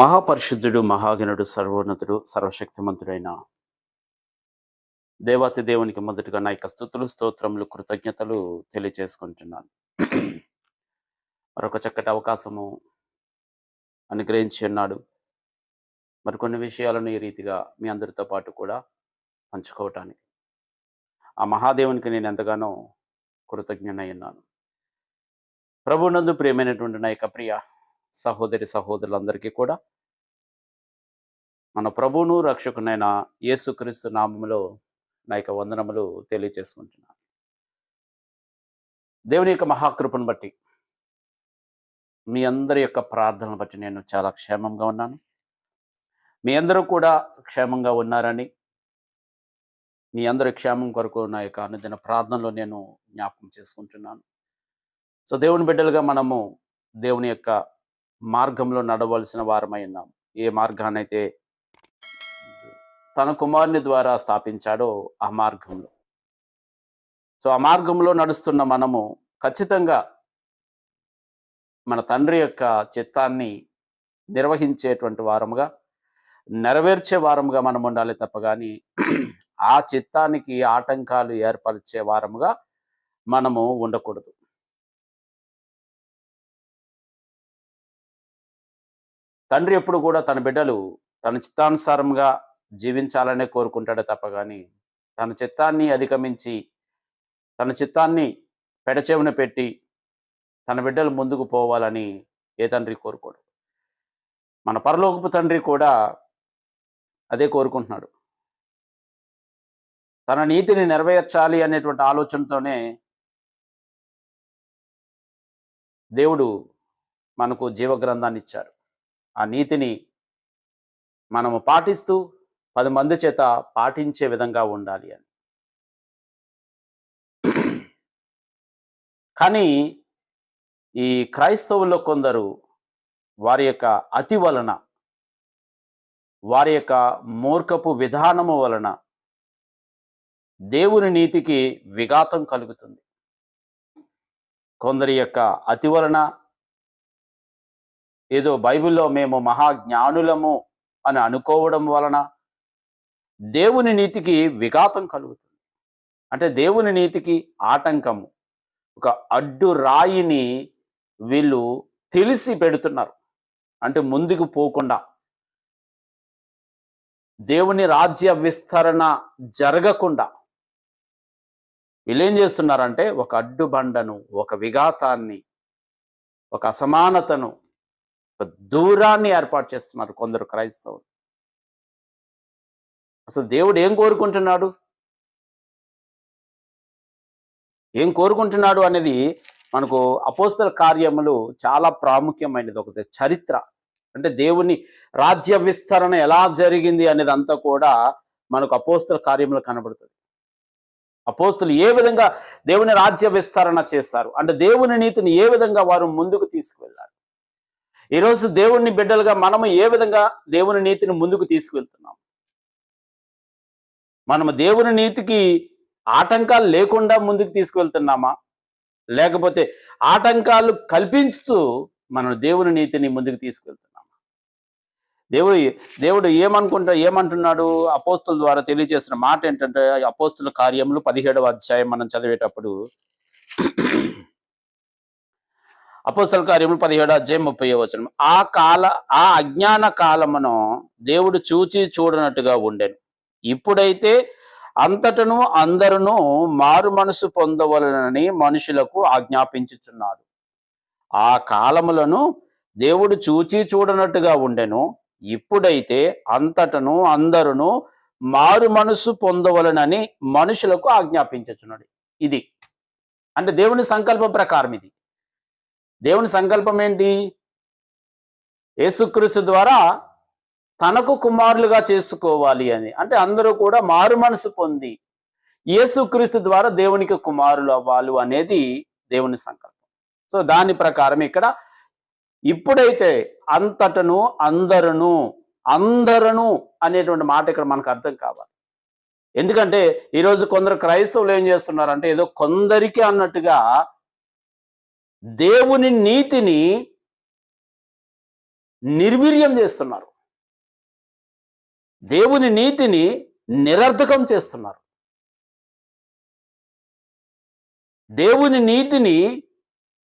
మహాపరిశుద్ధుడు మహాగణుడు సర్వోన్నతుడు సర్వశక్తిమంతుడైన దేవాతి దేవునికి మొదటగా నా యొక్క స్థుతులు స్తోత్రములు కృతజ్ఞతలు తెలియజేసుకుంటున్నాను మరొక చక్కటి అవకాశము అనుగ్రహించి ఉన్నాడు. మరికొన్ని విషయాలను ఈ రీతిగా మీ అందరితో పాటు కూడా పంచుకోవటానికి. ఆ మహాదేవునికి నేను ఎంతగానో కృతజ్ఞనై ఉన్నాను. ప్రభునందు ప్రియమైనటువంటి నా యొక్క ప్రియ సహోదరి సహోదరులందరికీ కూడా మన ప్రభువును రక్షకునైన యేసుక్రీస్తు నామములో నా యొక్క వందనములు తెలియజేసుకుంటున్నాను దేవుని యొక్క మహాకృపను బట్టి మీ అందరి యొక్క ప్రార్థనలు బట్టి నేను చాలా క్షేమంగా ఉన్నాను. మీ అందరూ కూడా క్షేమంగా ఉన్నారని మీ అందరి క్షేమం కొరకు నా యొక్క అనుదిన ప్రార్థనలో నేను జ్ఞాపకం చేసుకుంటున్నాను. సో దేవుని బిడ్డలుగా మనము దేవుని యొక్క మార్గంలో నడవలసిన వారమై ఉన్నాం. ఏ మార్గానైతే తన కుమారుని ద్వారా స్థాపించాడో ఆ మార్గంలో. సో ఆ మార్గంలో నడుస్తున్న మనము ఖచ్చితంగా మన తండ్రి యొక్క చిత్తాన్ని నిర్వహించేటువంటి వారముగా నెరవేర్చే వారముగా మనం ఉండాలి తప్ప కానీ ఆ చిత్తానికి ఆటంకాలు ఏర్పరిచే వారముగా మనము ఉండకూడదు. తండ్రి ఎప్పుడు కూడా తన బిడ్డలు తన చిత్తానుసారంగా జీవించాలనే కోరుకుంటాడే తప్ప కానీ తన చిత్తాన్ని అధిగమించి తన చిత్తాన్ని పెడచెవిన పెట్టి తన బిడ్డలు ముందుకు పోవాలని ఏ తండ్రి కోరుకోడు. మన పరలోకపు తండ్రి కూడా అదే కోరుకుంటున్నాడు. తన నీతిని నెరవేర్చాలి అనేటువంటి ఆలోచనతోనే దేవుడు మనకు జీవగ్రంథాన్ని ఇచ్చాడు ఆ నీతిని మనము పాటిస్తూ పది మంది చేత పాటించే విధంగా ఉండాలి అని. కానీ ఈ క్రైస్తవుల్లో కొందరు వారి యొక్క అతి వలన వారి యొక్క మూర్ఖపు విధానము వలన దేవుని నీతికి విఘాతం కలుగుతుంది. కొందరి యొక్క అతి వలన ఏదో బైబిల్లో మేము మహాజ్ఞానులము అని అనుకోవడం వలన దేవుని నీతికి విఘాతం కలుగుతుంది. అంటే దేవుని నీతికి ఆటంకము. ఒక అడ్డు రాయిని వీళ్ళు తెలిసి పెడుతున్నారు. అంటే ముందుకు పోకుండా. దేవుని రాజ్య విస్తరణ జరగకుండా. వీళ్ళేం చేస్తున్నారంటే ఒక అడ్డుబండను ఒక విఘాతాన్ని ఒక అసమానతను ఒక దూరాన్ని ఏర్పాటు చేస్తున్నారు కొందరు క్రైస్తవులు. అసలు దేవుడు ఏం కోరుకుంటున్నాడు? ఏం కోరుకుంటున్నాడు అనేది మనకు అపోస్తల కార్యములు చాలా ప్రాముఖ్యమైనది ఒకటి చరిత్ర. అంటే దేవుని రాజ్య విస్తరణ ఎలా జరిగింది అనేది అంతా కూడా మనకు అపోస్తల కార్యములు కనబడుతుంది. అపోస్తులు ఏ విధంగా దేవుని రాజ్య విస్తరణ చేస్తారు అంటే దేవుని నీతిని ఏ విధంగా వారు ముందుకు తీసుకువెళ్ళారు? ఈరోజు దేవుణ్ణి బిడ్డలుగా మనము ఏ విధంగా దేవుని నీతిని ముందుకు తీసుకువెళ్తున్నాం? మనము దేవుని నీతికి ఆటంకాలు లేకుండా ముందుకు తీసుకువెళ్తున్నామా? లేకపోతే ఆటంకాలు కల్పించుతూ మనం దేవుని నీతిని ముందుకు తీసుకువెళ్తున్నామా? దేవుడు దేవుడు ఏమనుకుంటా ఏమంటున్నాడు? అపోస్తుల ద్వారా తెలియజేసిన మాట ఏంటంటే అపోస్తుల కార్యములు పదిహేడవ అధ్యాయం మనం చదివేటప్పుడు అపోస్తల కార్యములు పదిహేడు అధ్యాయం ముప్పై వచనం. ఆ కాల ఆ అజ్ఞాన కాలమును దేవుడు చూచి చూడనట్టుగా ఉండెను. ఇప్పుడైతే అంతటను అందరును మారు మనసు పొందవలనని మనుషులకు ఆజ్ఞాపించుచున్నాడు. ఆ కాలములను దేవుడు చూచి చూడనట్టుగా ఉండెను. ఇప్పుడైతే అంతటను అందరును మారు మనసు పొందవలనని మనుషులకు ఆజ్ఞాపించుచున్నాడు. ఇది. అంటే దేవుని సంకల్పం ప్రకారం ఇది. దేవుని సంకల్పం ఏంటి? యేసుక్రీస్తు ద్వారా తనకు కుమారులుగా చేసుకోవాలి అని. అంటే అందరూ కూడా మారు మనసు పొంది యేసుక్రీస్తు ద్వారా దేవునికి కుమారులు అవ్వాలి అనేది దేవుని సంకల్పం. సో దాని ప్రకారం ఇక్కడ ఇప్పుడైతే అంతటను అందరును అందరను అనేటువంటి మాట ఇక్కడ మనకు అర్థం కావాలి. ఎందుకంటే ఈరోజు కొందరు క్రైస్తవులు ఏం చేస్తున్నారంటే ఏదో కొందరికి అన్నట్టుగా దేవుని నీతిని నిర్వీర్యం చేస్తున్నారు. దేవుని నీతిని నిరర్ధకం చేస్తున్నారు. దేవుని నీతిని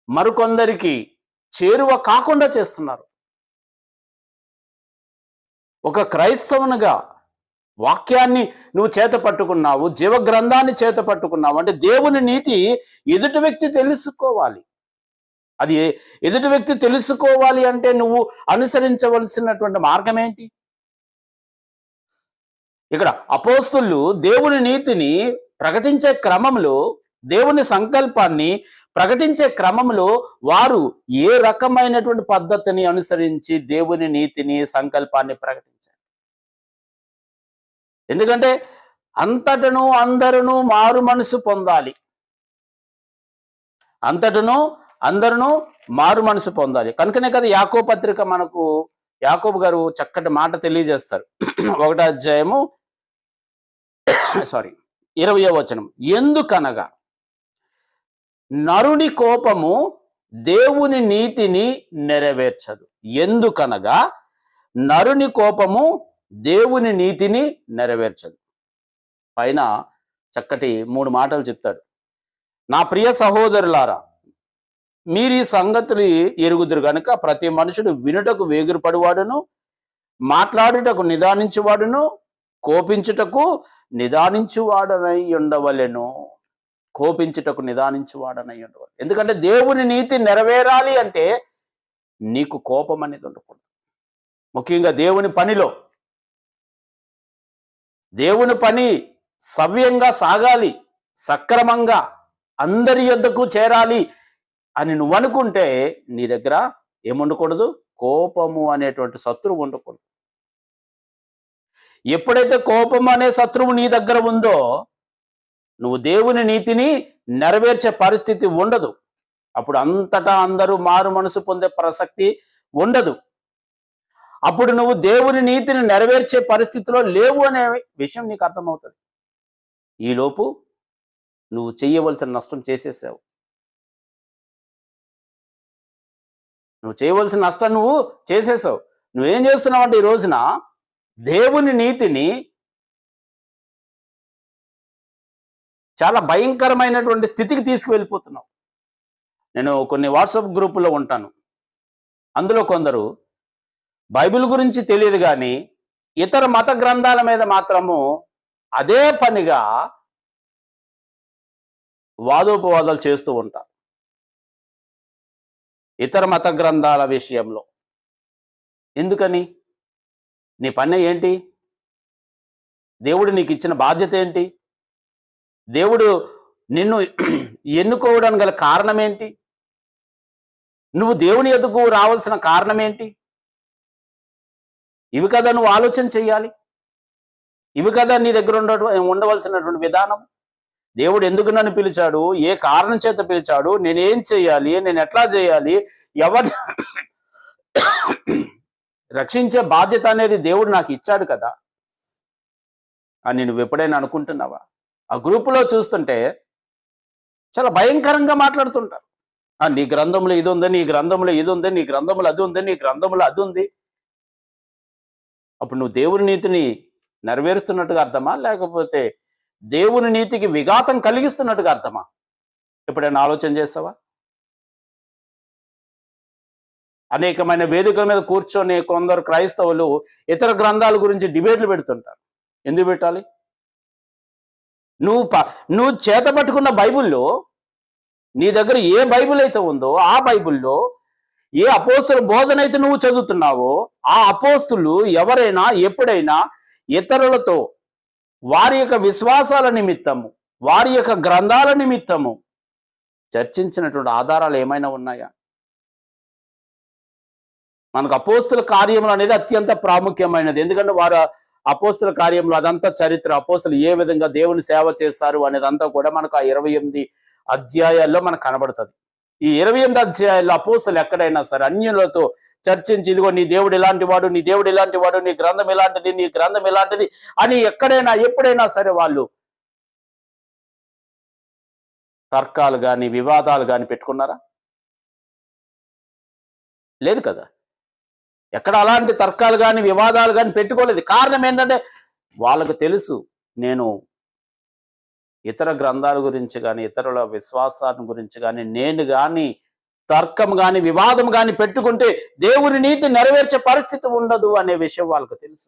మరికొందరికి చేరువ కాకుండా చేస్తున్నారు. ఒక క్రైస్తవునిగా వాక్యాన్ని నువ్వు చేత పట్టుకున్నావు జీవ గ్రంథాన్ని చేత పట్టుకున్నావు అంటే దేవుని నీతి ఎదుటి వ్యక్తి తెలుసుకోవాలి. అది ఎదుటి వ్యక్తి తెలుసుకోవాలి అంటే నువ్వు అనుసరించవలసినటువంటి మార్గం ఏంటి? ఇక్కడ అపోస్తులు దేవుని నీతిని ప్రకటించే క్రమంలో దేవుని సంకల్పాన్ని ప్రకటించే క్రమంలో వారు ఏ రకమైనటువంటి పద్ధతిని అనుసరించి దేవుని నీతిని సంకల్పాన్ని ప్రకటించారు? ఎందుకంటే అంతటను అందరును మారు మనసు పొందాలి. అంతటను అందరూ మారు మనసు పొందాలి. కనుకనే కదా యాకో పత్రిక మనకు యాకోబు గారు చక్కటి మాట తెలియజేస్తారు. ఒకటో అధ్యాయము సారీ ఇరవయో వచనం. ఎందుకనగా నరుని కోపము దేవుని నీతిని నెరవేర్చదు. ఎందుకనగా నరుని కోపము దేవుని నీతిని నెరవేర్చదు. పైన చక్కటి మూడు మాటలు చెప్తాడు. నా ప్రియ సహోదరులారా మీరు ఈ సంగతులు ఎరుగుదురు గనుక ప్రతి మనుషుడు వినుటకు వేగురుపడివాడును మాట్లాడుటకు నిదానించువాడును కోపించుటకు నిదానించువాడనై ఉండవలెను. కోపించుటకు నిదానించువాడనై ఉండవలెను. ఎందుకంటే దేవుని నీతి నెరవేరాలి అంటే నీకు కోపం అనేది ఉండకూడదు. ముఖ్యంగా దేవుని పనిలో. దేవుని పని సవ్యంగా సాగాలి సక్రమంగా అందరి యొద్దకు చేరాలి. అని నువ్వు అనుకుంటే నీ దగ్గర ఏముండకూడదు? కోపము అనేటువంటి శత్రువు ఉండకూడదు. ఎప్పుడైతే కోపం అనే శత్రువు నీ దగ్గర ఉందో నువ్వు దేవుని నీతిని నెరవేర్చే పరిస్థితి ఉండదు. అప్పుడు అంతటా అందరూ మారు మనసు పొందే ప్రసక్తి ఉండదు. అప్పుడు నువ్వు దేవుని నీతిని నెరవేర్చే పరిస్థితిలో లేవు అనే విషయం నీకు అర్థమవుతుంది. ఈలోపు నువ్వు చేయవలసిన నష్టం చేసేసావు. నువ్వు చేయవలసిన నష్టం నువ్వు చేసేసావు. నువ్వేం చేస్తున్నావు అంటే ఈ రోజున దేవుని నీతిని చాలా భయంకరమైనటువంటి స్థితికి తీసుకువెళ్ళిపోతున్నావు. నేను కొన్ని వాట్సాప్ గ్రూపుల్లో ఉంటాను. అందులో కొందరు బైబిల్ గురించి తెలియదు కానీ ఇతర మత గ్రంథాల మీద మాత్రము అదే పనిగా వాదోపవాదాలు చేస్తూ ఉంటారు. ఇతర మత గ్రంథాల విషయంలో. ఎందుకని? నీ పని ఏంటి? దేవుడు నీకు ఇచ్చిన బాధ్యత ఏంటి? దేవుడు నిన్ను ఎన్నుకోవడానికి గల కారణం ఏంటి నువ్వు దేవుని ఎదుగు రావాల్సిన కారణం ఏంటి ఇవి కదా నువ్వు ఆలోచన చెయ్యాలి. ఇవి కదా నీ దగ్గర ఉండ ఉండవలసినటువంటి విధానం. దేవుడు ఎందుకు నన్ను పిలిచాడు? ఏ కారణం చేత పిలిచాడు? నేనేం చేయాలి? నేను ఎట్లా చేయాలి? ఎవరి రక్షించే బాధ్యత అనేది దేవుడు నాకు ఇచ్చాడు కదా. అని నువ్వు ఎప్పుడైనా అనుకుంటున్నావా? ఆ గ్రూపులో చూస్తుంటే చాలా భయంకరంగా మాట్లాడుతుంటారు. ఆ నీ గ్రంథంలో ఇది ఉంది నీ గ్రంథంలో ఇది ఉంది నీ గ్రంథంలో అది ఉంది నీ గ్రంథంలో అది ఉంది. అప్పుడు నువ్వు దేవుని నీతిని నెరవేరుస్తున్నట్టుగా అర్థమా? లేకపోతే దేవుని నీతికి విఘాతం కలిగిస్తున్నట్టుగా అర్థమా? ఎప్పుడైనా ఆలోచన చేస్తావా అనేకమైన వేదికల మీద కూర్చొని కొందరు క్రైస్తవులు ఇతర గ్రంథాల గురించి డిబేట్లు పెడుతుంటారు. ఎందుకు పెట్టాలి? నువ్వు ప- నువ్వు చేత పట్టుకున్న బైబిల్లో నీ దగ్గర ఏ బైబిల్ అయితే ఉందో ఆ బైబిల్లో ఏ అపోస్తుల బోధన అయితే నువ్వు చదువుతున్నావో ఆ అపోస్తులు ఎవరైనా ఎప్పుడైనా ఇతరులతో వారి యొక్క విశ్వాసాల నిమిత్తము వారి యొక్క గ్రంథాల నిమిత్తము చర్చించినటువంటి ఆధారాలు ఏమైనా ఉన్నాయా? మనకు అపోస్తుల కార్యములు అనేది అత్యంత ప్రాముఖ్యమైనది. ఎందుకంటే వారు అపోస్తుల కార్యంలో అదంతా చరిత్ర. అపోస్తులు ఏ విధంగా దేవుని సేవ చేశారు అనేదంతా కూడా మనకు ఆ ఇరవై ఎనిమిది అధ్యాయాల్లో మనకు కనబడుతుంది. ఈ ఇరవై ఎనిమిది అధ్యాయాల్లో అపోస్తులు ఎక్కడైనా సరే అన్యులతో చర్చించి ఇదిగో నీ దేవుడు ఇలాంటి వాడు నీ దేవుడు ఇలాంటి వాడు నీ గ్రంథం ఇలాంటిది నీ గ్రంథం ఇలాంటిది అని ఎక్కడైనా ఎప్పుడైనా సరే వాళ్ళు తర్కాలు కానీ వివాదాలు కానీ పెట్టుకున్నారా? లేదు కదా. ఎక్కడ అలాంటి తర్కాలు కానీ వివాదాలు కానీ పెట్టుకోలేదు. కారణం ఏంటంటే వాళ్ళకు తెలుసు నేను ఇతర గ్రంథాల గురించి కానీ ఇతరుల విశ్వాసాన్ని గురించి కానీ నేను కానీ తర్కం కానీ వివాదం కానీ పెట్టుకుంటే దేవుని నీతి నెరవేర్చే పరిస్థితి ఉండదు అనే విషయం వాళ్ళకు తెలుసు.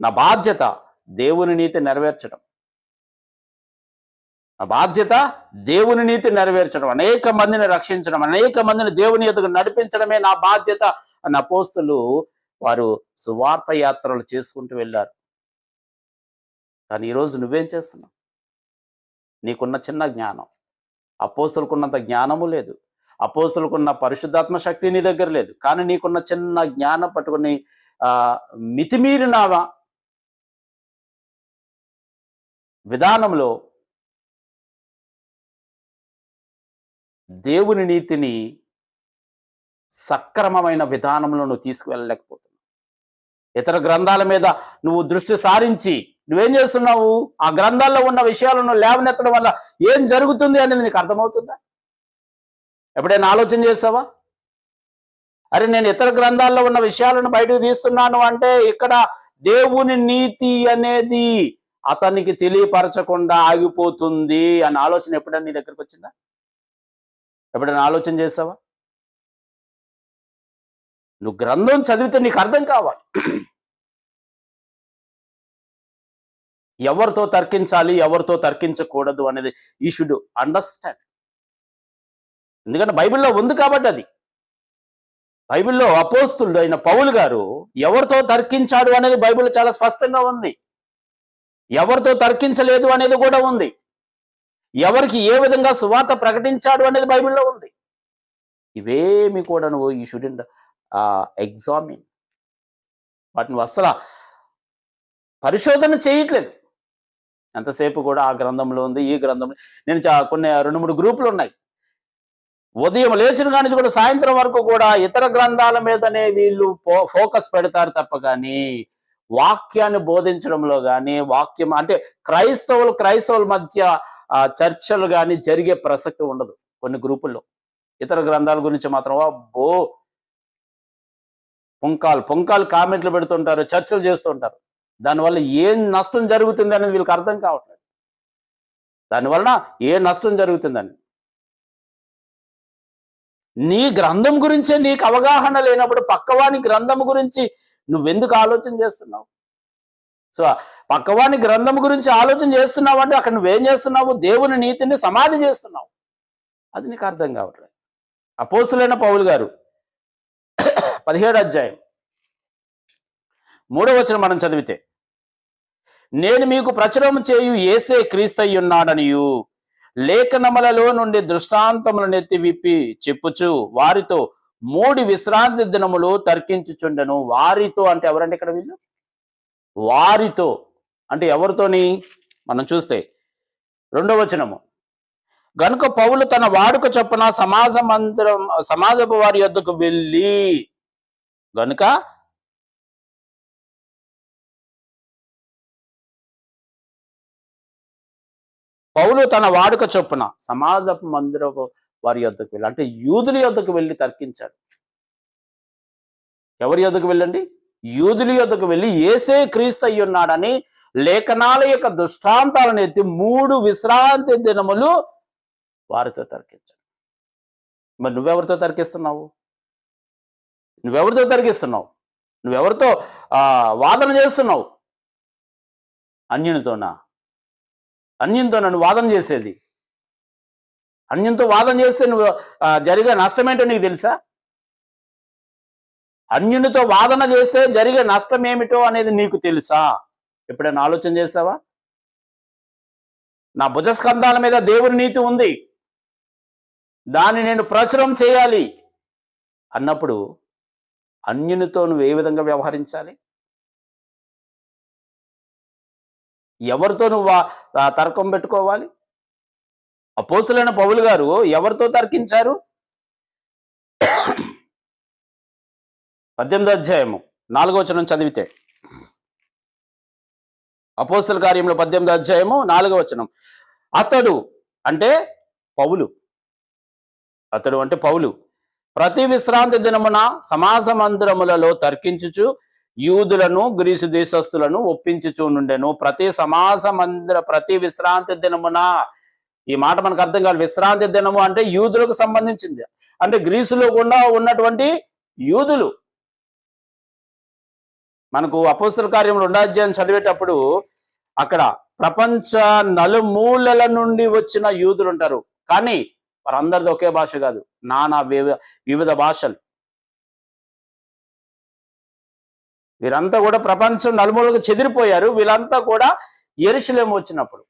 నా బాధ్యత దేవుని నీతి నెరవేర్చడం. నా బాధ్యత దేవుని నీతి నెరవేర్చడం. అనేక మందిని రక్షించడం అనేక మందిని దేవుని ఎదుగు నడిపించడమే నా బాధ్యత నా అపోస్తులు వారు సువార్త యాత్రలు చేసుకుంటూ వెళ్ళారు. కానీ ఈరోజు నువ్వేం చేస్తున్నావు? నీకున్న చిన్న జ్ఞానం. అపోస్తులకున్నంత జ్ఞానము లేదు. అపోస్తులకున్న పరిశుద్ధాత్మ శక్తి నీ దగ్గర లేదు. కానీ నీకున్న చిన్న జ్ఞానం పట్టుకుని ఆ మితిమీరిన విధానంలో దేవుని నీతిని సక్రమమైన విధానంలో నువ్వు తీసుకువెళ్ళలేకపోతున్నావు. ఇతర గ్రంథాల మీద నువ్వు దృష్టి సారించి నువ్వేం చేస్తున్నావు? ఆ గ్రంథాల్లో ఉన్న విషయాలను లేవనెత్తడం వల్ల ఏం జరుగుతుంది అనేది నీకు అర్థమవుతుందా? ఎప్పుడైనా ఆలోచన చేస్తావా అరే నేను ఇతర గ్రంథాల్లో ఉన్న విషయాలను బయటకు తీస్తున్నాను అంటే ఇక్కడ దేవుని నీతి అనేది అతనికి తెలియపరచకుండా ఆగిపోతుంది అన్న ఆలోచన ఎప్పుడైనా నీ దగ్గరకు వచ్చిందా? ఎప్పుడైనా ఆలోచన చేసావా? నువ్వు గ్రంథం చదివితే నీకు అర్థం కావాలి. ఎవరితో తర్కించాలి ఎవరితో తర్కించకూడదు అనేది ఈ షుడ్ అండర్స్టాండ్. ఎందుకంటే బైబిల్లో ఉంది కాబట్టి అది. బైబిల్లో అపోస్తుడు అయిన పౌలు గారు ఎవరితో తర్కించాడు అనేది బైబిల్లో చాలా స్పష్టంగా ఉంది. ఎవరితో తర్కించలేదు అనేది కూడా ఉంది. ఎవరికి ఏ విధంగా సువార్త ప్రకటించాడు అనేది బైబిల్లో ఉంది. ఇవేమి కూడా నువ్వు ఈ షుడ్ ఎగ్జామిన్. వాటిని అసలు పరిశోధన చేయట్లేదు. ఎంతసేపు కూడా ఆ గ్రంథంలో ఉంది ఈ గ్రంథంలో నేను చా- కొన్ని రెండు మూడు గ్రూపులు ఉన్నాయి. ఉదయం లేచిన కానీ కూడా సాయంత్రం వరకు కూడా ఇతర గ్రంథాల మీదనే వీళ్ళు ఫో- ఫోకస్ పెడతారు తప్ప కానీ వాక్యాన్ని బోధించడంలో కానీ వాక్యం అంటే క్రైస్తవులు క్రైస్తవుల మధ్య చర్చలు కానీ జరిగే ప్రసక్తి ఉండదు కొన్ని గ్రూపుల్లో. ఇతర గ్రంథాల గురించి మాత్రం బో పుంకాలు పుంకాలు కామెంట్లు పెడుతుంటారు చర్చలు చేస్తుంటారు. దానివల్ల ఏం నష్టం జరుగుతుంది అనేది వీళ్ళకి అర్థం కావట్లేదు. దానివలన ఏ నష్టం జరుగుతుందని? నీ గ్రంథం గురించే నీకు అవగాహన లేనప్పుడు పక్కవాని గ్రంథం గురించి నువ్వెందుకు ఆలోచన చేస్తున్నావు? సో పక్కవాని గ్రంథం గురించి ఆలోచన చేస్తున్నావు అంటే అక్కడ నువ్వేం చేస్తున్నావు? దేవుని నీతిని సమాధి చేస్తున్నావు. అది నీకు అర్థం కావట్లేదు. అపోసులైన పౌలు గారు పదిహేడు అధ్యాయం. మూడవ వచనం మనం చదివితే నేను మీకు ప్రచురం చేయు ఏసే క్రీస్తయ్యున్నాడనియు లేఖనములలో నుండి దృష్టాంతములను ఎత్తి విప్పి చెప్పుచు వారితో మూడు విశ్రాంతి దినములు తర్కించుచుండెను. వారితో అంటే ఎవరంటే ఇక్కడ వీళ్ళు? వారితో. అంటే ఎవరితోని? మనం చూస్తే రెండవ వచనము. గనుక పౌలు తన వాడుక చొప్పున సమాజ మందిరం సమాజపు వారి యొద్దకు వెళ్ళి గనుక పౌలు తన వాడుక చొప్పున సమాజపు మందిరపు వారి యొద్దకు వెళ్ళి అంటే యూదుల యొద్దకు వెళ్ళి తర్కించాడు. ఎవరి యొద్దకు వెళ్ళండి? యూదుల యొద్దకు వెళ్ళి ఏసే క్రీస్తు అయి ఉన్నాడని లేఖనాల యొక్క దృష్టాంతాలను ఎత్తి మూడు విశ్రాంతి దినములు వారితో తర్కించాడు. మరి నువ్వెవరితో తర్కిస్తున్నావు? నువ్వెవరితో తరిగిస్తున్నావు? నువ్వెవరితో వాదన చేస్తున్నావు? అన్యునితోనా? అన్యంతో నన్ను వాదన చేసేది? అన్యంతో వాదన చేస్తే నువ్వు జరిగే నష్టమేంటో నీకు తెలుసా? అన్యునితో వాదన చేస్తే జరిగే నష్టం ఏమిటో అనేది నీకు తెలుసా? ఎప్పుడైనా ఆలోచన చేసావా? నా భుజస్కంధాల మీద దేవుని నీతి ఉంది. దాన్ని నేను ప్రచురం చేయాలి. అన్నప్పుడు అన్యునితో నువ్వు ఏ విధంగా వ్యవహరించాలి? ఎవరితో నువ్వు తర్కం పెట్టుకోవాలి? అపోస్తులైన పౌలు గారు ఎవరితో తర్కించారు? పద్దెనిమిది అధ్యాయము నాలుగో వచనం చదివితే. అపోస్తుల కార్యంలో పద్దెనిమిది అధ్యాయము నాలుగో వచనం. అతడు అంటే పౌలు. అతడు అంటే పౌలు. ప్రతి విశ్రాంతి దినమున సమాజ మందిరములలో తర్కించుచు యూదులను గ్రీసు దేశస్థులను ఒప్పించుచూ నుండెను. ప్రతి సమాజ మందిర ప్రతి విశ్రాంతి దినమున ఈ మాట మనకు అర్థం కాదు. విశ్రాంతి దినము అంటే యూదులకు సంబంధించింది. అంటే గ్రీసులో కూడా ఉన్నటువంటి యూదులు. మనకు అపోస్తుల కార్యములు ఉండాధ్యాయం చదివేటప్పుడు అక్కడ ప్రపంచ నలుమూలల నుండి వచ్చిన యూదులు ఉంటారు. కానీ వారందరిది ఒకే భాష కాదు. నానా వివిధ వివిధ భాషలు. వీరంతా కూడా ప్రపంచం నలుమూలకు చెదిరిపోయారు. వీళ్ళంతా కూడా ఎరుసలేం వచ్చినప్పుడు.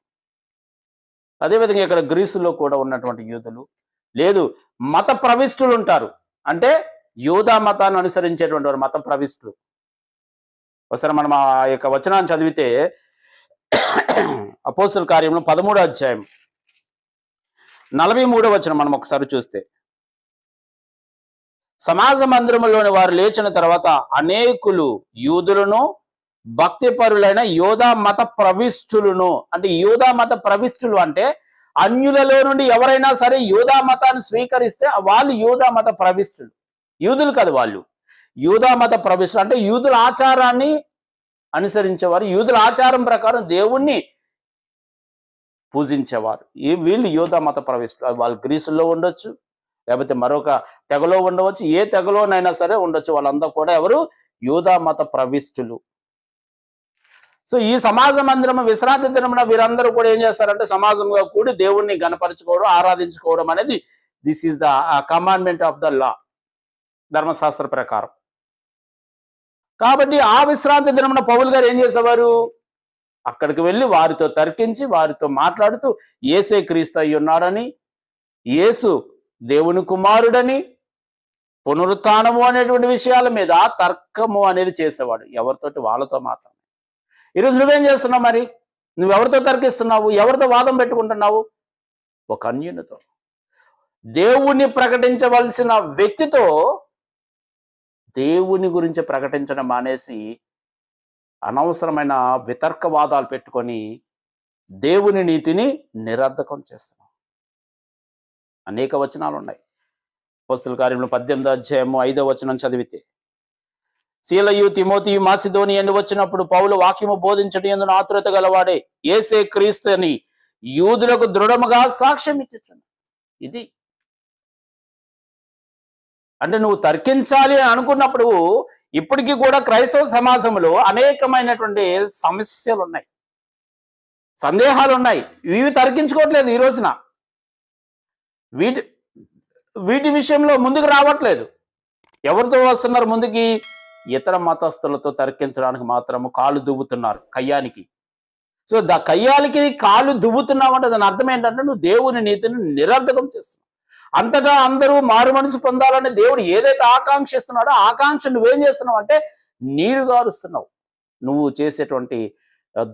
అదేవిధంగా ఇక్కడ గ్రీసులో కూడా ఉన్నటువంటి యూదులు. లేదు మత ప్రవిష్టులు ఉంటారు. అంటే యూదా మతాన్ని అనుసరించేటువంటి వారు మత ప్రవిష్టులు. ఒకసారి మనం ఆ యొక్క వచనాన్ని చదివితే అపోస్తుల కార్యంలో పదమూడో అధ్యాయం నలభై మూడో వచనం మనం ఒకసారి చూస్తే. సమాజ మందిరములోని వారు లేచిన తర్వాత అనేకులు యూదులను భక్తిపరులైన యోధా మత ప్రవిష్టులను అంటే యోధా మత ప్రవిష్ఠులు అంటే అన్యులలో నుండి ఎవరైనా సరే యూదా మతాన్ని స్వీకరిస్తే వాళ్ళు యూదా మత ప్రవిష్ఠులు యూదులు కాదు వాళ్ళు. యూదా మత ప్రవిష్ఠులు అంటే యూదుల ఆచారాన్ని అనుసరించేవారు. యూదుల ఆచారం ప్రకారం దేవుణ్ణి పూజించేవారు. ఈ వీళ్ళు యూదా మత ప్రవిష్టులు వాళ్ళు గ్రీసుల్లో ఉండొచ్చు లేకపోతే మరొక తెగలో ఉండవచ్చు ఏ తెగలోనైనా సరే ఉండొచ్చు. వాళ్ళందరూ కూడా ఎవరు? యూదా మత ప్రవిష్టులు. సో ఈ సమాజ మందిరం విశ్రాంతి దినమున వీరందరూ కూడా ఏం చేస్తారంటే సమాజంగా కూడి దేవుణ్ణి గణపరచుకోవడం ఆరాధించుకోవడం అనేది this is the commandment of the law ధర్మశాస్త్ర ప్రకారం. కాబట్టి ఆ విశ్రాంతి దినమున పౌలు గారు ఏం చేసేవారు? అక్కడికి వెళ్ళి వారితో తర్కించి వారితో మాట్లాడుతూ ఏసే క్రీస్తు అయి ఉన్నాడని యేసు దేవుని కుమారుడని పునరుత్నము అనేటువంటి విషయాల మీద తర్కము అనేది చేసేవాడు. ఎవరితోటి? వాళ్ళతో మాత్రం ఈరోజు నువ్వేం చేస్తున్నావు మరి? నువ్వెవరితో తర్కిస్తున్నావు? ఎవరితో వాదం పెట్టుకుంటున్నావు? ఒక అన్యునితో. దేవుని ప్రకటించవలసిన వ్యక్తితో దేవుని గురించి ప్రకటించడం మానేసి అనవసరమైన వితర్కవాదాలు పెట్టుకొని దేవుని నీతిని నిరర్ధకం చేస్తున్నాం. అనేక వచనాలు ఉన్నాయి వస్తుల కార్యంలో పద్దెనిమిది అధ్యాయము ఐదో వచనం చదివితే శీలయు తిమోతి మాసిధోని అని వచ్చినప్పుడు పౌలు వాక్యము బోధించడం ఎందుకు ఆతురత గలవాడే ఏసే క్రీస్తు అని యూదులకు దృఢముగా సాక్ష్యం ఇచ్చుచున్నాడు ఇది అంటే నువ్వు తర్కించాలి అని అనుకున్నప్పుడు ఇప్పటికీ కూడా క్రైస్తవ సమాజంలో అనేకమైనటువంటి సమస్యలు ఉన్నాయి సందేహాలు ఉన్నాయి ఇవి తర్కించుకోవట్లేదు ఈ రోజున. వీటి వీటి విషయంలో ముందుకు రావట్లేదు. ఎవరితో వస్తున్నారు ముందుకి? ఇతర మతస్థులతో తర్కించడానికి మాత్రము కాలు దువ్వుతున్నారు కయ్యానికి. సో ద కయ్యాలకి కాలు దువ్వుతున్నావు అంటే దాని అర్థం ఏంటంటే నువ్వు దేవుని నీతిని నిరర్ధకం చేస్తున్నావు. అంతటా అందరూ మారు మనసు పొందాలని దేవుడు ఏదైతే ఆకాంక్షిస్తున్నాడో ఆకాంక్ష నువ్వేం చేస్తున్నావు అంటే నీరు గారుస్తున్నావు. నువ్వు చేసేటువంటి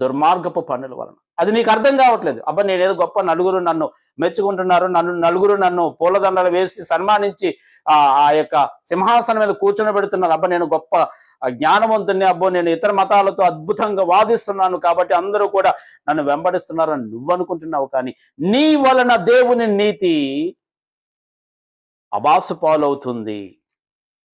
దుర్మార్గపు పనుల వలన. అది నీకు అర్థం కావట్లేదు. అబ్బా నేనేదో గొప్ప నలుగురు నన్ను మెచ్చుకుంటున్నారు నన్ను నలుగురు నన్ను పూలదండలు వేసి సన్మానించి ఆ యొక్క సింహాసనం మీద కూర్చొని పెడుతున్నారు అబ్బా నేను గొప్ప జ్ఞానవంతుని అబ్బో నేను ఇతర మతాలతో అద్భుతంగా వాదిస్తున్నాను కాబట్టి అందరూ కూడా నన్ను వెంబడిస్తున్నారని నువ్వు అనుకుంటున్నావు కానీ నీ వలన దేవుని నీతి అబాసు పాలవుతుంది.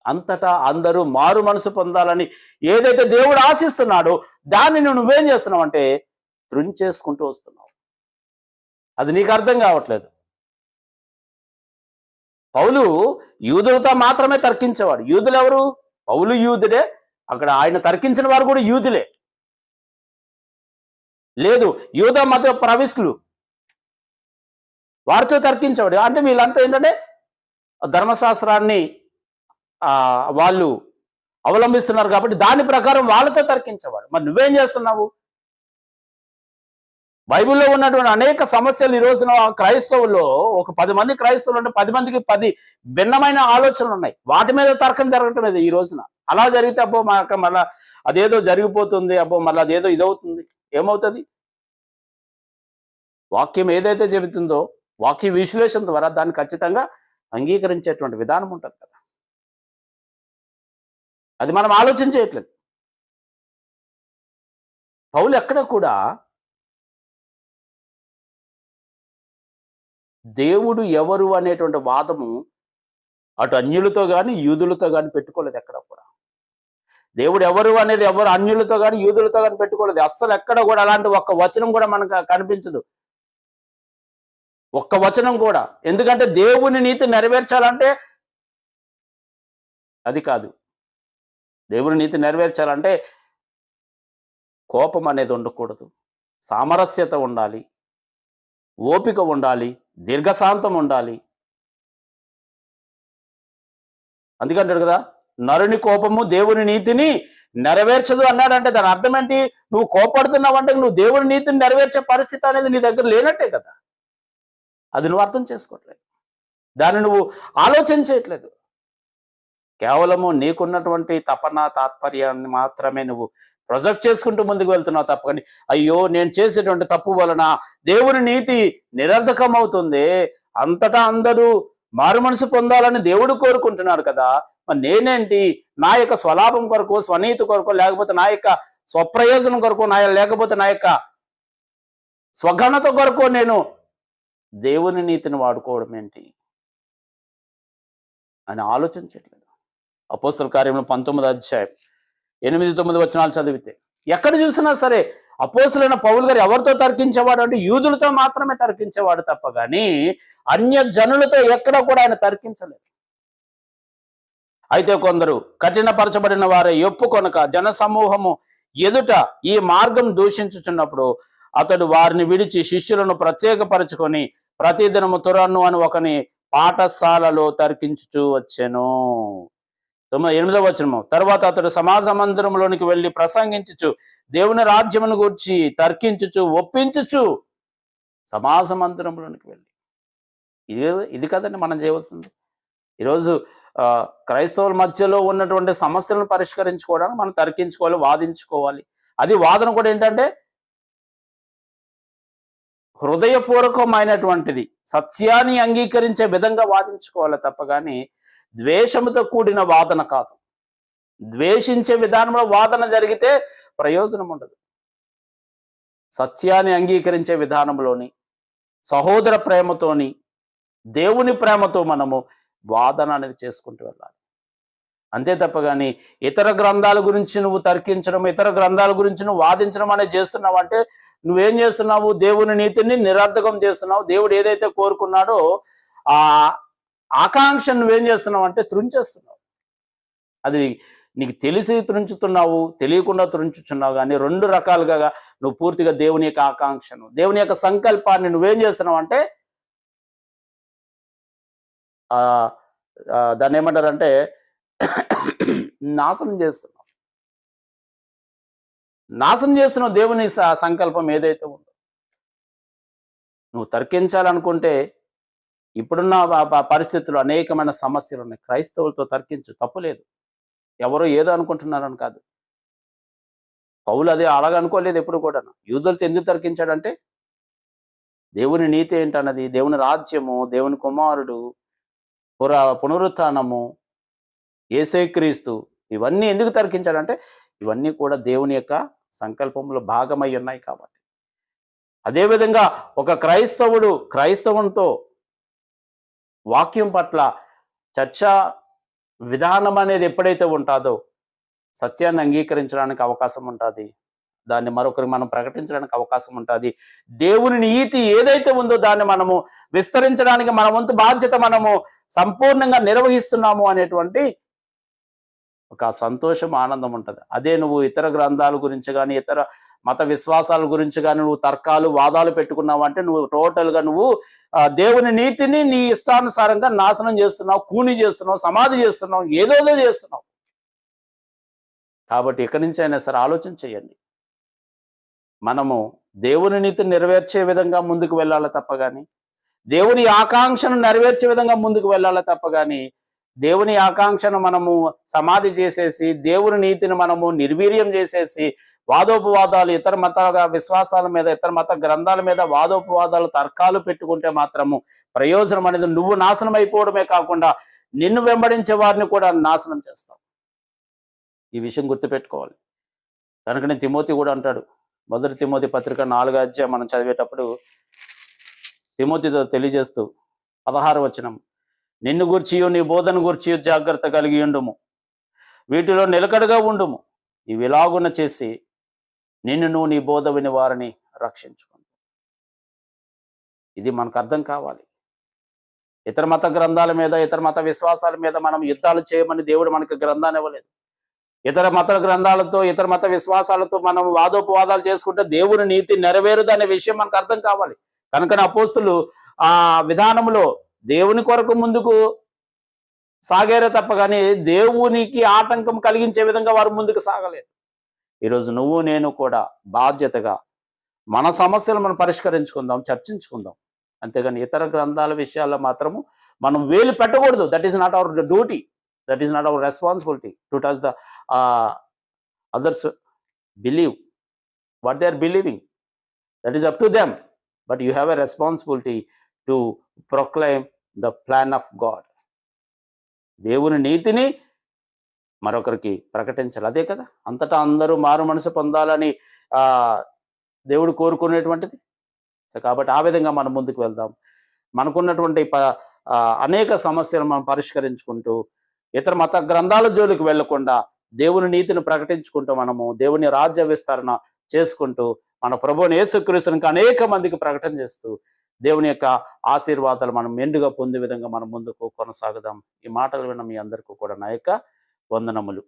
అంతటా అందరూ మారు మనసు పొందాలని ఏదైతే దేవుడు ఆశిస్తున్నాడో దాన్ని నువ్వేం చేస్తున్నావు అంటే చేసుకుంటూ వస్తున్నావు. అది నీకు అర్థం కావట్లేదు. పౌలు యూదులతో మాత్రమే తర్కించేవాడు. యూదులు ఎవరు పౌలు యూదుడే. అక్కడ ఆయన తర్కించిన వారు కూడా యూదులే. లేదు యూద మత ప్రవిష్టులు. వారితో తర్కించేవాడు. అంటే వీళ్ళంతా ఏంటంటే ధర్మశాస్త్రాన్ని వాళ్ళు అవలంబిస్తున్నారు కాబట్టి దాని ప్రకారం వాళ్ళతో తర్కించేవాడు. మరి నువ్వేం చేస్తున్నావు? బైబిల్లో ఉన్నటువంటి అనేక సమస్యలు ఈ రోజున క్రైస్తవుల్లో ఒక పది మంది క్రైస్తవులు అంటే పది మందికి పది భిన్నమైన ఆలోచనలు ఉన్నాయి. వాటి మీద తర్కం జరగటం లేదు ఈ రోజున. అలా జరిగితే అబ్బో మాకు మళ్ళా అదేదో జరిగిపోతుంది అబ్బో మళ్ళీ అదేదో ఇదవుతుంది. ఏమవుతుంది? వాక్యం ఏదైతే చెబుతుందో వాక్య విశ్లేషణ ద్వారా దాన్ని ఖచ్చితంగా అంగీకరించేటువంటి విధానం ఉంటుంది కదా. అది మనం ఆలోచించేయట్లేదు పౌలు ఎక్కడ కూడా దేవుడు ఎవరు అనేటువంటి వాదము అటు అన్యులతో కానీ యూదులతో కానీ పెట్టుకోలేదు ఎక్కడ కూడా. దేవుడు ఎవరు అనేది ఎవరు అన్యులతో కానీ యూదులతో కానీ పెట్టుకోలేదు. అస్సలు ఎక్కడ కూడా అలాంటి ఒక్క వచనం కూడా మనకు కనిపించదు. ఒక్క వచనం కూడా. ఎందుకంటే దేవుని నీతి నెరవేర్చాలంటే అది కాదు. దేవుని నీతి నెరవేర్చాలంటే కోపం అనేది ఉండకూడదు. సామరస్యత ఉండాలి. ఓపిక ఉండాలి. దీర్ఘశాంతం ఉండాలి. అందుకంటాడు కదా నరుని కోపము దేవుని నీతిని నెరవేర్చదు అన్నాడంటే దాని అర్థం ఏంటి? నువ్వు కోపడుతున్నావు అంటే నువ్వు దేవుని నీతిని నెరవేర్చే పరిస్థితి అనేది నీ దగ్గర లేనట్టే కదా. అది నువ్వు అర్థం చేసుకోవట్లేదు. దాన్ని నువ్వు ఆలోచన చేయట్లేదు. కేవలము నీకున్నటువంటి తపన తాత్పర్యాన్ని మాత్రమే నువ్వు ప్రొజెక్ట్ చేసుకుంటూ ముందుకు వెళ్తున్నావు తప్ప. అయ్యో నేను చేసేటువంటి తప్పు వలన దేవుని నీతి నిరర్ధకం అవుతుంది అంతటా అందరూ మారు మనసు పొందాలని దేవుడు కోరుకుంటున్నాడు కదా. మరి నేనేంటి? నా యొక్క స్వలాభం కొరకు స్వనీతి కొరకు లేకపోతే నా యొక్క స్వప్రయోజనం కొరకు నా లేకపోతే నా యొక్క స్వఘనత కొరకు నేను దేవుని నీతిని వాడుకోవడం ఏంటి? అని ఆలోచించట్లేదు. అపోస్తల కార్యంలో పంతొమ్మిది అధ్యాయం ఎనిమిది తొమ్మిది వచనాలు చదివితే ఎక్కడ చూసినా సరే అపోసులైన పౌలు గారు ఎవరితో తర్కించేవాడు అంటే యూదులతో మాత్రమే తర్కించేవాడు తప్ప కానీ అన్య జనులతో ఎక్కడ కూడా ఆయన తర్కించలేదు. అయితే కొందరు కఠినపరచబడిన వారే ఒప్పుకొనక జన సమూహము ఎదుట ఈ మార్గం దూషించుచున్నప్పుడు అతడు వారిని విడిచి శిష్యులను ప్రత్యేకపరచుకొని ప్రతిదినము తురన్ను అని ఒకని పాఠశాలలో తర్కించుచూ వచ్చెను. తొమ్మిది ఎనిమిదవ వచనము. తర్వాత అతడు సమాజ మందిరంలోనికి వెళ్ళి ప్రసంగించుచు దేవుని రాజ్యమును గూర్చి తర్కించుచు ఒప్పించుచు సమాజ మందిరంలోనికి వెళ్ళి. ఇది ఇది కదండి మనం చేయవలసింది. ఈరోజు క్రైస్తవుల మధ్యలో ఉన్నటువంటి సమస్యలను పరిష్కరించుకోవడానికి మనం తర్కించుకోవాలి వాదించుకోవాలి. అది వాదన కూడా ఏంటంటే హృదయపూర్వకమైనటువంటిది. సత్యాన్ని అంగీకరించే విధంగా వాదించుకోవాలి తప్ప కానీ ద్వేషముతో కూడిన వాదన కాదు. ద్వేషించే విధానంలో వాదన జరిగితే ప్రయోజనం ఉండదు. సత్యాన్ని అంగీకరించే విధానంలోని సహోదర ప్రేమతోని దేవుని ప్రేమతో మనము వాదన అనేది చేసుకుంటూ వెళ్ళాలి. అంతే తప్ప కానీ ఇతర గ్రంథాల గురించి నువ్వు తర్కించడం ఇతర గ్రంథాల గురించి నువ్వు వాదించడం అనేది చేస్తున్నావు అంటే నువ్వేం చేస్తున్నావు? దేవుని నీతిని నిరర్ధకం చేస్తున్నావు. దేవుడు ఏదైతే కోరుకున్నాడో ఆ ఆకాంక్ష నువ్వేం చేస్తున్నావు అంటే తృంచేస్తున్నావు. అది నీకు తెలిసి త్రుంచుతున్నావు తెలియకుండా త్రుంచుచున్నావు కానీ రెండు రకాలుగా నువ్వు పూర్తిగా దేవుని యొక్క ఆకాంక్షను దేవుని యొక్క సంకల్పాన్ని నువ్వేం చేస్తున్నావు అంటే ఆ, దాన్ని ఏమంటారంటే నాశనం చేస్తున్నావు నాశనం చేస్తున్నావు దేవుని స- సంకల్పం ఏదైతే ఉందో నువ్వు తర్కించాలనుకుంటే ఇప్పుడున్న పరిస్థితులు అనేకమైన సమస్యలు ఉన్నాయి. క్రైస్తవులతో తర్కించు తప్పులేదు ఎవరో ఏదో అనుకుంటున్నారని కాదు. పౌలు అదే అలాగ అనుకోలేదు ఎప్పుడు కూడా యూదులతో ఎందుకు తర్కించాడంటే దేవుని నీతి ఏంటన్నది దేవుని రాజ్యము దేవుని కుమారుడు పురా పునరుత్నము ఏసేక్రీస్తు ఇవన్నీ ఎందుకు తర్కించాడంటే ఇవన్నీ కూడా దేవుని యొక్క సంకల్పంలో భాగమై ఉన్నాయి కాబట్టి. అదేవిధంగా ఒక క్రైస్తవుడు క్రైస్తవునితో వాక్యం పట్ల చర్చా విధానం అనేది ఎప్పుడైతే ఉంటుందో సత్యాన్ని అంగీకరించడానికి అవకాశం ఉంటుంది. దాన్ని మరొకరికి మనం ప్రకటించడానికి అవకాశం ఉంటుంది. దేవుని నీతి ఏదైతే ఉందో దాన్ని మనము విస్తరించడానికి మన వంతు బాధ్యత మనము సంపూర్ణంగా నిర్వహిస్తున్నాము అనేటువంటి ఒక సంతోషం ఆనందం ఉంటుంది. అదే నువ్వు ఇతర గ్రంథాల గురించి కానీ ఇతర మత విశ్వాసాల గురించి కానీ నువ్వు తర్కాలు వాదాలు పెట్టుకున్నావు అంటే నువ్వు టోటల్గా నువ్వు దేవుని నీతిని నీ ఇష్టానుసారంగా నాశనం చేస్తున్నావు కూని చేస్తున్నావు సమాధి చేస్తున్నావు ఏదోదో చేస్తున్నావు. కాబట్టి ఎక్కడి నుంచి అయినా సరే ఆలోచన చేయండి. మనము దేవుని నీతిని నెరవేర్చే విధంగా ముందుకు వెళ్ళాలి తప్ప కానీ దేవుని ఆకాంక్షను నెరవేర్చే విధంగా ముందుకు వెళ్ళాలి తప్ప కానీ దేవుని ఆకాంక్షను మనము సమాధి చేసేసి దేవుని నీతిని మనము నిర్వీర్యం చేసేసి వాదోపవాదాలు ఇతర మత విశ్వాసాల మీద ఇతర మత గ్రంథాల మీద వాదోపవాదాలు తర్కాలు పెట్టుకుంటే మాత్రము ప్రయోజనం అనేది నువ్వు నాశనం అయిపోవడమే కాకుండా నిన్ను వెంబడించే వారిని కూడా నాశనం చేస్తావు. ఈ విషయం గుర్తుపెట్టుకోవాలి. కనుకనే తిమోతి కూడా అంటాడు. మొదటి తిమోతి పత్రిక నాలుగు అధ్యాయం మనం చదివేటప్పుడు తిమోతితో తెలియజేస్తూ పదహారు వచనం. నిన్ను గూర్చియు నీ బోధన గూర్చియు జాగ్రత్త కలిగి ఉండుము. వీటిలో నిలకడగా ఉండుము. ఇవి ఇలాగున చేసి నిన్ను నువ్వు నీ బోధ విని వారిని రక్షించుకుంటు. ఇది మనకు అర్థం కావాలి. ఇతర మత గ్రంథాల మీద ఇతర మత విశ్వాసాల మీద మనం యుద్ధాలు చేయమని దేవుడు మనకు గ్రంథాన్ని ఇవ్వలేదు. ఇతర మత గ్రంథాలతో ఇతర మత విశ్వాసాలతో మనం వాదోపవాదాలు చేసుకుంటే దేవుని నీతి నెరవేరుదనే విషయం మనకు అర్థం కావాలి. కనుక అపోస్తులు ఆ విధానంలో దేవుని కొరకు ముందుకు సాగారే తప్ప కానీ దేవునికి ఆటంకం కలిగించే విధంగా వారు ముందుకు సాగలేదు. ఈరోజు నువ్వు నేను కూడా బాధ్యతగా మన సమస్యలు మనం పరిష్కరించుకుందాం చర్చించుకుందాం. అంతేగాని ఇతర గ్రంథాల విషయాల్లో మాత్రము మనం వేలు పెట్టకూడదు. That is not our duty that is not our responsibility to touch the others believe what they are believing that is up to them but you have a responsibility to proclaim the plan of God. దేవుని నీతిని మరొకరికి ప్రకటించాలి. అదే కదా? అంతటా అందరూ మారు మనసు పొందాలని దేవుడు కోరుకునేటువంటిది. కాబట్టి ఆ విధంగా మనం ముందుకు వెళ్దాం. మనకున్నటువంటి ప అనేక సమస్యలు మనం పరిష్కరించుకుంటూ ఇతర మత గ్రంథాల జోలికి వెళ్ళకుండా దేవుని నీతిని ప్రకటించుకుంటూ మనము దేవుని రాజ్య విస్తరణ చేసుకుంటూ మన ప్రభుని యేసుక్రీస్తునికి అనేక మందికి ప్రకటన చేస్తూ దేవుని యొక్క ఆశీర్వాదాలు మనం మెండుగా పొందే విధంగా మనం ముందుకు కొనసాగుదాం. ఈ మాటలు విన్న మీ అందరికీ కూడా నా యొక్క వందనములు.